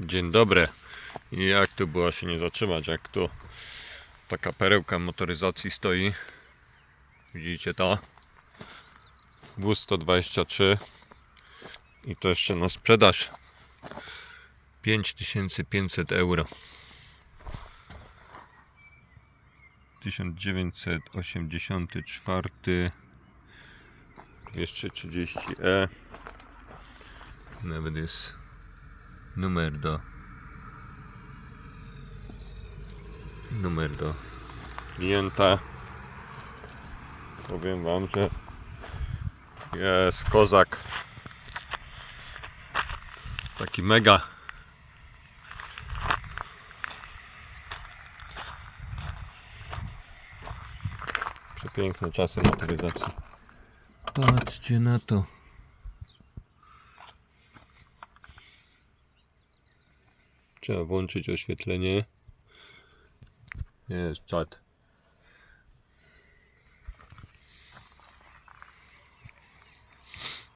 Dzień dobry. Jak tu było się nie zatrzymać, jak tu taka perełka motoryzacji stoi. Widzicie to? Wóz 123 i to jeszcze na sprzedaż 5500 euro. 1984 230e nawet jest numer do. Numer do. Klienta. Powiem wam, że jest kozak. Taki mega. Przepiękne czasy motoryzacji. Patrzcie na to Trzeba włączyć oświetlenie. Jest czat.